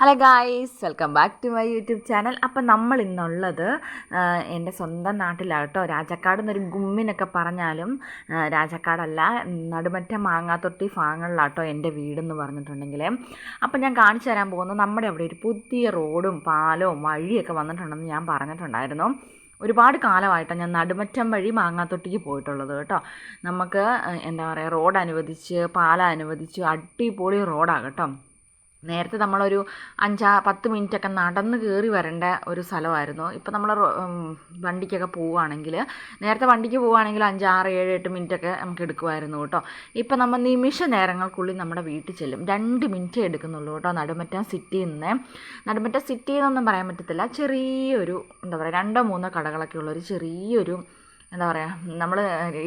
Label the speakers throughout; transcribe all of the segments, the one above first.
Speaker 1: Hello guys welcome back to my YouTube channel അപ്പം നമ്മൾ ഇന്നുള്ളത് എന്റെ സ്വന്തം നാട്ടിലാട്ടോ. രാജക്കാട് എന്നൊരു ഗുമ്മിനൊക്കെ പറഞ്ഞാലും രാജക്കാടല്ല നടുമറ്റ മാങ്ങാത്തൊട്ടി ഭാഗങ്ങളിലാട്ടോ എന്റെ വീടെന്ന് പറഞ്ഞിട്ടുണ്ടെങ്കിൽ അപ്പം ഞാൻ കാണിച്ചു തരാൻ പോകുന്നത് നമ്മുടെ അവിടെ ഒരു പുതിയ റോഡും പാലവും വഴിയൊക്കെ വന്നിട്ടുണ്ടെന്ന് ഞാൻ പറഞ്ഞിട്ടുണ്ടായിരുന്നു. ഒരുപാട് കാലമായിട്ടാണ് ഞാൻ നടുമറ്റം വഴി മാങ്ങാത്തൊട്ടിക്ക് പോയിട്ടുള്ളത് കേട്ടോ. നമുക്ക് എന്താ പറയുക റോഡ് അനുവദിച്ച് പാലം അനുവദിച്ച് അടിപൊളി റോഡാണ് കേട്ടോ. നേരത്തെ നമ്മളൊരു അഞ്ചാ പത്ത് മിനിറ്റൊക്കെ നടന്ന് കയറി വരേണ്ട ഒരു സ്ഥലമായിരുന്നു. ഇപ്പം നമ്മൾ വണ്ടിക്കൊക്കെ പോവുകയാണെങ്കിൽ നേരത്തെ വണ്ടിക്ക് പോവുകയാണെങ്കിൽ അഞ്ച് ആറ് ഏഴ് എട്ട് മിനിറ്റൊക്കെ നമുക്ക് എടുക്കുമായിരുന്നു കേട്ടോ. ഇപ്പം നമ്മൾ നിമിഷ നേരങ്ങൾക്കുള്ളിൽ നമ്മുടെ വീട്ടിൽ ചെല്ലും. രണ്ട് മിനിറ്റ് എടുക്കുന്നുള്ളൂ കേട്ടോ നടുമറ്റം സിറ്റിയിൽ നിന്ന്. നടുമറ്റം സിറ്റിയിൽ നിന്നൊന്നും പറയാൻ പറ്റത്തില്ല. ചെറിയൊരു എന്താ പറയുക രണ്ടോ മൂന്നോ കടകളൊക്കെ ഉള്ളൊരു ചെറിയൊരു എന്താ പറയുക നമ്മൾ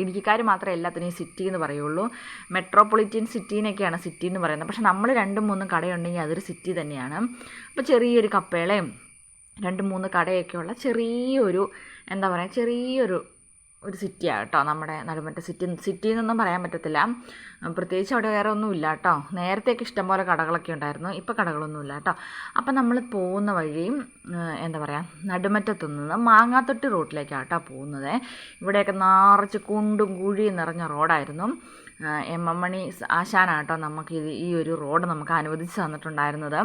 Speaker 1: ഇടുക്കിക്കാർ മാത്രമേ എല്ലാത്തിനെയും സിറ്റി എന്ന് പറയുള്ളൂ. മെട്രോപൊളിറ്റൻ സിറ്റീനൊക്കെയാണ് സിറ്റി എന്ന് പറയുന്നത്. പക്ഷെ നമ്മൾ രണ്ടും മൂന്നും കടയുണ്ടെങ്കിൽ അതൊരു സിറ്റി തന്നെയാണ്. അപ്പോൾ ചെറിയൊരു കപ്പേളയും രണ്ട് മൂന്ന് കടയൊക്കെയുള്ള ചെറിയൊരു എന്താ പറയുക ചെറിയൊരു ഒരു സിറ്റിയാണ് കേട്ടോ നമ്മുടെ നടുമറ്റ സിറ്റി സിറ്റി എന്നൊന്നും പറയാൻ പറ്റത്തില്ല. പ്രത്യേകിച്ച് അവിടെ വേറെ ഒന്നും ഇല്ല കേട്ടോ നേരത്തെയൊക്കെ ഇഷ്ടംപോലെ കടകളൊക്കെ ഉണ്ടായിരുന്നു. ഇപ്പോൾ കടകളൊന്നുമില്ല കേട്ടോ അപ്പം നമ്മൾ പോകുന്ന വഴിയും എന്താ പറയുക നടുമറ്റത്തു നിന്ന് മാങ്ങാത്തൊട്ടി റോട്ടിലേക്കാണ് കേട്ടോ പോകുന്നത്. ഇവിടെയൊക്കെ നിറച്ച് കുണ്ടും കുഴിയും നിറഞ്ഞ റോഡായിരുന്നു. എം എം മണി ആശാനാണ് കേട്ടോ നമുക്ക് ഇത് ഈ ഒരു റോഡ് നമുക്ക് അനുവദിച്ച് തന്നിട്ടുണ്ടായിരുന്നത്.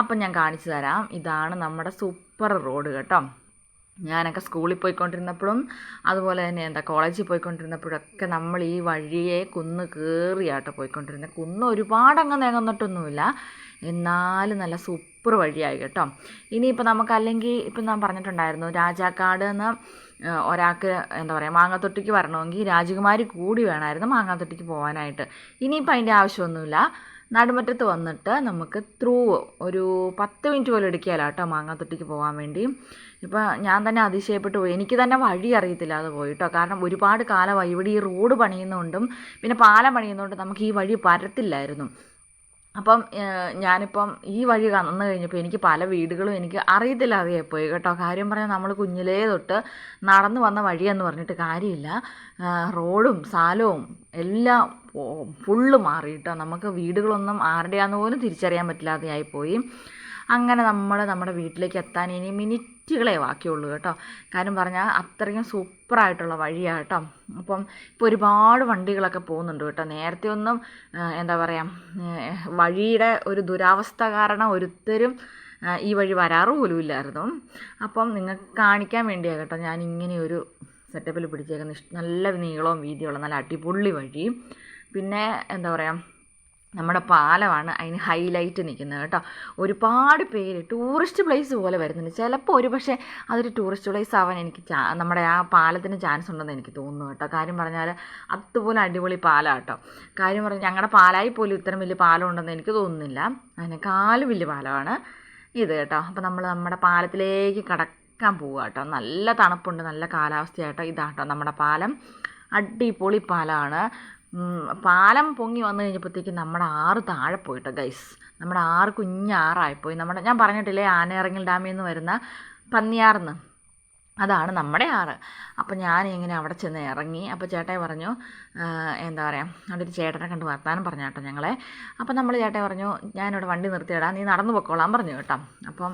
Speaker 1: അപ്പം ഞാൻ കാണിച്ചു തരാം. ഇതാണ് നമ്മുടെ സൂപ്പർ റോഡ് കേട്ടോ. ഞാനൊക്കെ സ്കൂളിൽ പോയിക്കൊണ്ടിരുന്നപ്പോഴും അതുപോലെ തന്നെ എന്താ കോളേജിൽ പോയിക്കൊണ്ടിരുന്നപ്പോഴൊക്കെ നമ്മൾ ഈ വഴിയെ കുന്ന് കയറിയാട്ടോ പോയിക്കൊണ്ടിരുന്നത്. കുന്ന് ഒരുപാട് അങ്ങ് എന്നാലും നല്ല സൂപ്പർ വഴിയായി കേട്ടോ. ഇനിയിപ്പോൾ നമുക്ക് അല്ലെങ്കിൽ ഇപ്പം ഞാൻ പറഞ്ഞിട്ടുണ്ടായിരുന്നു രാജാക്കാട് എന്ന് ഒരാൾക്ക് എന്താ പറയുക മാങ്ങാത്തൊട്ടിക്ക് വരണമെങ്കിൽ രാജകുമാരി കൂടി വേണമായിരുന്നു മാങ്ങാത്തൊട്ടിക്ക് പോകാനായിട്ട് ഇനിയിപ്പോൾ അതിന്റെ ആവശ്യമൊന്നുമില്ല. നടുമറ്റത്ത് വന്നിട്ട് നമുക്ക് ത്രൂ ഒരു പത്ത് മിനിറ്റ് പോലും എടുക്കുകയല്ല കേട്ടോ മാങ്ങാത്തൊട്ടിക്ക് പോകാൻ വേണ്ടി. ഇപ്പോൾ ഞാൻ തന്നെ അതിശയപ്പെട്ടു പോയി. എനിക്ക് തന്നെ വഴി അറിയത്തില്ല അത് പോയിട്ടോ. കാരണം ഒരുപാട് കാലമായി ഇവിടെ ഈ റോഡ് പണിയുന്നതുകൊണ്ടും പിന്നെ പാലം പണിയുന്നതുകൊണ്ടും നമുക്ക് ഈ വഴി പരത്തില്ലായിരുന്നു അപ്പം ഞാനിപ്പം ഈ വഴി കന്നു കഴിഞ്ഞപ്പോൾ എനിക്ക് പല വീടുകളും എനിക്ക് അറിയത്തില്ല അറിയാപ്പോയി കേട്ടോ. കാര്യം പറഞ്ഞാൽ നമ്മൾ കുഞ്ഞിലേ തൊട്ട് നടന്നു വന്ന വഴിയെന്ന് പറഞ്ഞിട്ട് കാര്യമില്ല. റോഡും സ്ഥലവും എല്ലാം ഫുള്ള് മാറിയിട്ടോ നമുക്ക് വീടുകളൊന്നും ആരുടെയാന്ന് പോലും തിരിച്ചറിയാൻ പറ്റില്ലാതെയായിപ്പോയി അങ്ങനെ നമ്മൾ നമ്മുടെ വീട്ടിലേക്ക് എത്താൻ ഇനി മിനിറ്റുകളെ ബാക്കിയുള്ളൂ കേട്ടോ. കാര്യം പറഞ്ഞാൽ അത്രയും സൂപ്പറായിട്ടുള്ള വഴിയാണ് കേട്ടോ. അപ്പം ഇപ്പോൾ ഒരുപാട് വണ്ടികളൊക്കെ പോകുന്നുണ്ട് കേട്ടോ. നേരത്തെ ഒന്നും എന്താ പറയുക വഴിയുടെ ഒരു ദുരാവസ്ഥ കാരണം ഒരുത്തരും ഈ വഴി വരാറ് പോലും ഇല്ലായിരുന്നു. അപ്പം നിങ്ങൾക്ക് കാണിക്കാൻ വേണ്ടിയാണ് കേട്ടോ ഞാൻ ഇങ്ങനെ ഒരു സെറ്റപ്പിൽ പിടിച്ചേക്കുന്ന നല്ല നീളവും വീതിയുള്ള നല്ല അടിപൊളി വഴി. പിന്നെ എന്താ പറയുക നമ്മുടെ പാലമാണ് അതിന് ഹൈലൈറ്റ് നിൽക്കുന്നത് കേട്ടോ. ഒരുപാട് പേര് ടൂറിസ്റ്റ് പ്ലേസ് പോലെ വരുന്നുണ്ട്. ചിലപ്പോൾ ഒരു പക്ഷേ അതൊരു ടൂറിസ്റ്റ് പ്ലേസ് ആവാൻ എനിക്ക് നമ്മുടെ ആ പാലത്തിന് ചാൻസ് ഉണ്ടെന്ന് എനിക്ക് തോന്നുന്നു കേട്ടോ. കാര്യം പറഞ്ഞാൽ അതുപോലെ അടിപൊളി പാലം കേട്ടോ. കാര്യം പറഞ്ഞാൽ ഞങ്ങളുടെ പാലായി പോലും ഇത്രയും വലിയ പാലം ഉണ്ടെന്ന് എനിക്ക് തോന്നുന്നില്ല. അതിനേക്കാളും വലിയ പാലമാണ് ഇത് കേട്ടോ. അപ്പോൾ നമ്മൾ നമ്മുടെ പാലത്തിലേക്ക് കടക്കാൻ പോവുക കേട്ടോ. നല്ല തണുപ്പുണ്ട് നല്ല കാലാവസ്ഥയാട്ടോ ഇതാട്ടോ നമ്മുടെ പാലം. അടിപൊളി പാലമാണ് പാലം പൊങ്ങി വന്നു കഴിഞ്ഞപ്പോഴത്തേക്കും നമ്മുടെ ആറ് താഴെ പോയിട്ടോ ഗൈസ് നമ്മുടെ ആറ് കുഞ്ഞാറായിപ്പോയി നമ്മുടെ ഞാൻ പറഞ്ഞിട്ടില്ലേ ആനയിറങ്ങൽ ഡാമിൽ നിന്ന് വരുന്ന പന്നിയാർന്ന്? അതാണ് നമ്മുടെ ആറ്. അപ്പോൾ ഞാൻ ഇങ്ങനെ അവിടെ ചെന്ന് ഇറങ്ങി. അപ്പോൾ ചേട്ടായി പറഞ്ഞു എന്താ പറയുക അവിടെ ഒരു ചേട്ടനെ കണ്ട് വർത്താനം പറഞ്ഞു കേട്ടോ ഞങ്ങളെ. അപ്പോൾ നമ്മൾ ചേട്ടായി പറഞ്ഞു ഞാനിവിടെ വണ്ടി നിർത്തിയിടാം നീ നടന്നു പൊക്കോളാൻ പറഞ്ഞു കേട്ടോ. അപ്പം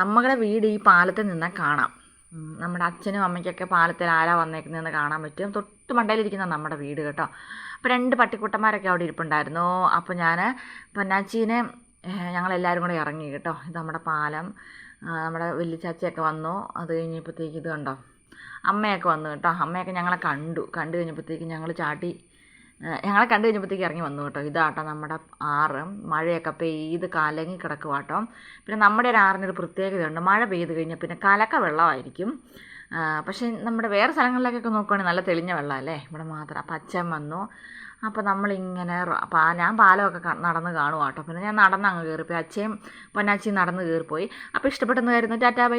Speaker 1: നമ്മുടെ വീട് ഈ പാലത്തിൽ നിന്നാൽ കാണാം. നമ്മുടെ അച്ഛനും അമ്മയ്ക്കൊക്കെ പാലത്തിൽ ആരാ വന്നേക്കുന്നതെന്ന് കാണാൻ പറ്റും. തൊട്ട് മണ്ടയിലിരിക്കുന്ന നമ്മുടെ വീട് കേട്ടോ. അപ്പോൾ രണ്ട് പട്ടിക്കുട്ടന്മാരൊക്കെ അവിടെ ഇരിപ്പുണ്ടായിരുന്നു. അപ്പോൾ ഞാൻ പൊന്നാച്ചീനെ ഞങ്ങളെല്ലാവരും കൂടെ ഇറങ്ങി കേട്ടോ. ഇത് നമ്മുടെ പാലം നമ്മുടെ വലിയ ചാച്ചയൊക്കെ വന്നു. അത് കഴിഞ്ഞപ്പോഴത്തേക്ക് ഇത് കണ്ടോ? അമ്മയൊക്കെ വന്നു കേട്ടോ. അമ്മയൊക്കെ ഞങ്ങളെ കണ്ടു. കണ്ടു കഴിഞ്ഞപ്പോഴത്തേക്ക് ഞങ്ങൾ ചാട്ടി ഞങ്ങളെ കണ്ടു കഴിഞ്ഞപ്പോഴത്തേക്ക് ഇറങ്ങി വന്നു കേട്ടോ. ഇതാട്ടോ നമ്മുടെ ആറ്. മഴയൊക്കെ പെയ്ത് കലങ്ങി കിടക്കുവാട്ടോ പിന്നെ നമ്മുടെ ഒരു ആറിനൊരു പ്രത്യേകതയുണ്ട്. മഴ പെയ്ത് കഴിഞ്ഞാൽ പിന്നെ കലക്ക വെള്ളമായിരിക്കും. പക്ഷേ നമ്മുടെ വേറെ സ്ഥലങ്ങളിലേക്കൊക്കെ നോക്കുവാണെങ്കിൽ നല്ല തെളിഞ്ഞ വെള്ളമല്ലേ ഇവിടെ മാത്രം. അച്ഛൻ വന്നു. അപ്പോൾ നമ്മളിങ്ങനെ ഞാൻ പാലമൊക്കെ നടന്ന് കാണുവാട്ടോ പിന്നെ ഞാൻ നടന്ന് അങ്ങ് കയറിപ്പോയി. അച്ഛയും പൊന്നാച്ചിയും നടന്ന് കയറിപ്പോയി. അപ്പോൾ ഇഷ്ടപ്പെട്ടെന്ന് കരുതുന്നു. Tata bye.